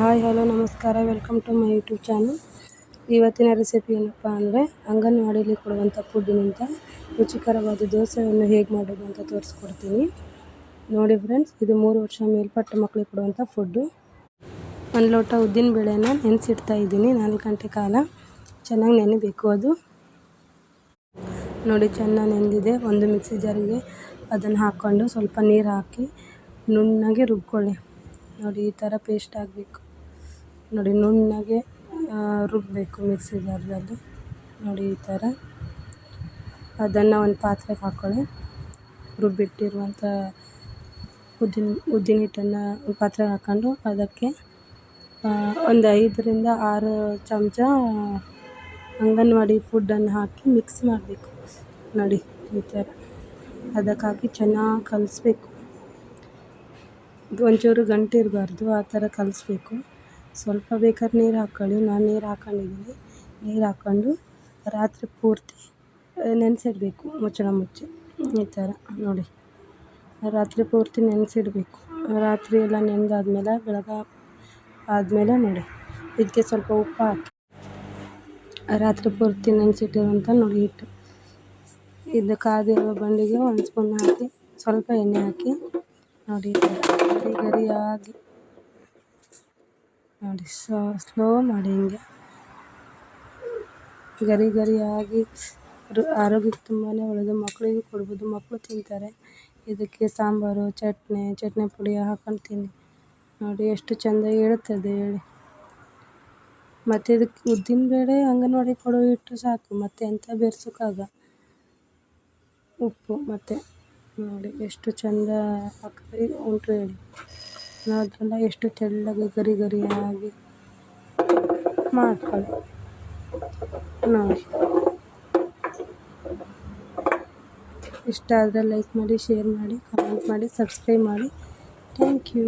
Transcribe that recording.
Hi, hello, ನಮಸ್ಕಾರ. Welcome to my YouTube channel ಇವತ್ತಿನ recipe ಏನಪ್ಪ ಅಂದರೆ ಅಂಗನವಾಡಿಯಲ್ಲಿ ಕೊಡುವಂಥ ಫುಡ್ಡಿನಿಂದ ರುಚಿಕರವಾದ ದೋಸೆಯನ್ನು ಹೇಗೆ ಮಾಡೋದು ಅಂತ ತೋರಿಸ್ಕೊಡ್ತೀನಿ. ನೋಡಿ ಫ್ರೆಂಡ್ಸ್ ಇದು ಮೂರು ವರ್ಷ ಮೇಲ್ಪಟ್ಟ ಮಕ್ಕಳಿಗೆ ಕೊಡುವಂಥ ಫುಡ್ಡು ಒಂದು ಲೋಟ ಉದ್ದಿನ ಬೇಳೆನ ನೆನೆಸಿಡ್ತಾ ಇದ್ದೀನಿ ನಾಲ್ಕು ಗಂಟೆ ಕಾಲ. ಚೆನ್ನಾಗಿ ನೆನೆಬೇಕು ಅದು. ನೋಡಿ, ಚೆನ್ನಾಗಿ ನೆನೆದಿದೆ. ಒಂದು ಮಿಕ್ಸಿ ಜಾರಿಗೆ ಅದನ್ನು ಹಾಕ್ಕೊಂಡು ಸ್ವಲ್ಪ ನೀರು ಹಾಕಿ ನುಣ್ಣಗೆ ರುಬ್ಕೊಳ್ಳಿ. ನೋಡಿ, ಈ ಥರ ಪೇಸ್ಟ್ ಆಗಬೇಕು. ನೋಡಿ ನುಣ್ಣಗೆ ರುಬ್ಬಬೇಕು ಮಿಕ್ಸಿ ಜಾರ್ನಲ್ಲಿ ನೋಡಿ ಈ ಥರ. ಅದನ್ನು ಒಂದು ಪಾತ್ರೆಗೆ ಹಾಕ್ಕೊಳ್ಳಿ ರುಬ್ಬಿಟ್ಟಿರುವಂಥ ಉದ್ದಿನ ಉದ್ದಿನ ಹಿಟ್ಟನ್ನು ಪಾತ್ರೆಗೆ ಹಾಕ್ಕೊಂಡು ಅದಕ್ಕೆ ಒಂದು ಐದರಿಂದ ಆರು ಚಮಚ ಅಂಗನವಾಡಿ ಫುಡ್ಡನ್ನು ಹಾಕಿ ಮಿಕ್ಸ್ ಮಾಡಬೇಕು. ನೋಡಿ ಈ ಥರ. ಅದಕ್ಕಾಗಿ ಚೆನ್ನಾಗಿ ಕಲಿಸ್ಬೇಕು. ಒಂಚೂರು ಗಂಟು ಇರಬಾರ್ದು, ಆ ಥರ ಕಲಿಸ್ಬೇಕು. ಸ್ವಲ್ಪ ಬೇಕಾದ್ರೆ ನೀರು ಹಾಕ್ಕೊಳ್ಳಿ ನಾನು ನೀರು ಹಾಕ್ಕೊಂಡಿದ್ದೀನಿ ನೀರು ಹಾಕ್ಕೊಂಡು ರಾತ್ರಿ ಪೂರ್ತಿ ನೆನೆಸಿಡ್ಬೇಕು ಮುಚ್ಚಳ ಮುಚ್ಚಿ ಈ ಥರ ನೋಡಿ. ರಾತ್ರಿ ಪೂರ್ತಿ ನೆನೆಸಿಡ್ಬೇಕು. ರಾತ್ರಿ ಎಲ್ಲ ನೆನೆದಾದ್ಮೇಲೆ ಬೆಳಗ್ಗೆ ಆದಮೇಲೆ ನೋಡಿ. ಇದಕ್ಕೆ ಸ್ವಲ್ಪ ಉಪ್ಪು ಹಾಕಿ. ರಾತ್ರಿ ಪೂರ್ತಿ ನೆನೆಸಿಟ್ಟಿರುವಂಥ ನೋಡಿ ಹಿಟ್ಟು. ಇದು ಕಾದಿರೋ ಬಂಡಿಗೆ ಒಂದು ಸ್ಪೂನ್ ಹಾಕಿ, ಸ್ವಲ್ಪ ಎಣ್ಣೆ ಹಾಕಿ ನೋಡಿ. ಗರಿ ಗರಿಯಾಗಿ ನೋಡಿ ಸ್ಲೋ ಮಾಡಿ ಹಿಂಗೆ. ಗರಿ ಗರಿಯಾಗಿ ಆರೋಗ್ಯಕ್ಕೆ ತುಂಬಾ ಒಳ್ಳೆಯದು ಮಕ್ಕಳಿಗೂ ಕೊಡ್ಬೋದು. ಮಕ್ಕಳು ತಿಂತಾರೆ. ಇದಕ್ಕೆ ಸಾಂಬಾರು, ಚಟ್ನಿ ಚಟ್ನಿ ಪುಡಿ ಹಾಕೊಂಡು ತಿನ್ನಿ. ನೋಡಿ, ಎಷ್ಟು ಚೆಂದ ಹೇಳುತ್ತದೆ ಹೇಳಿ. ಮತ್ತು ಇದಕ್ಕೆ ಉದ್ದಿನ ಬೇಳೆ ಅಂಗನವಾಡಿ ಕೊಡೋ ಇಟ್ಟು ಸಾಕು. ಮತ್ತು ಎಂಥ ಬೆರೆಸೋಕ್ಕಾಗ? ಉಪ್ಪು. ಮತ್ತು ನೋಡಿ, ಎಷ್ಟು ಚೆಂದ ಆಗ್ತದೆ ಉಂಟು ಹೇಳಿ. ನೋಡಿದ್ರಲ್ಲ ಎಷ್ಟು ತೆಳ್ಳಗೆ ಗರಿ ಗರಿಯಾಗಿ ಮಾಡ್ಕೊಳ್ಳಿ. ನೋಡಿ. ಇಷ್ಟ ಆದರೆ ಲೈಕ್ ಮಾಡಿ ಶೇರ್ ಮಾಡಿ ಕಮೆಂಟ್ ಮಾಡಿ ಸಬ್ಸ್ಕ್ರೈಬ್ ಮಾಡಿ. Thank you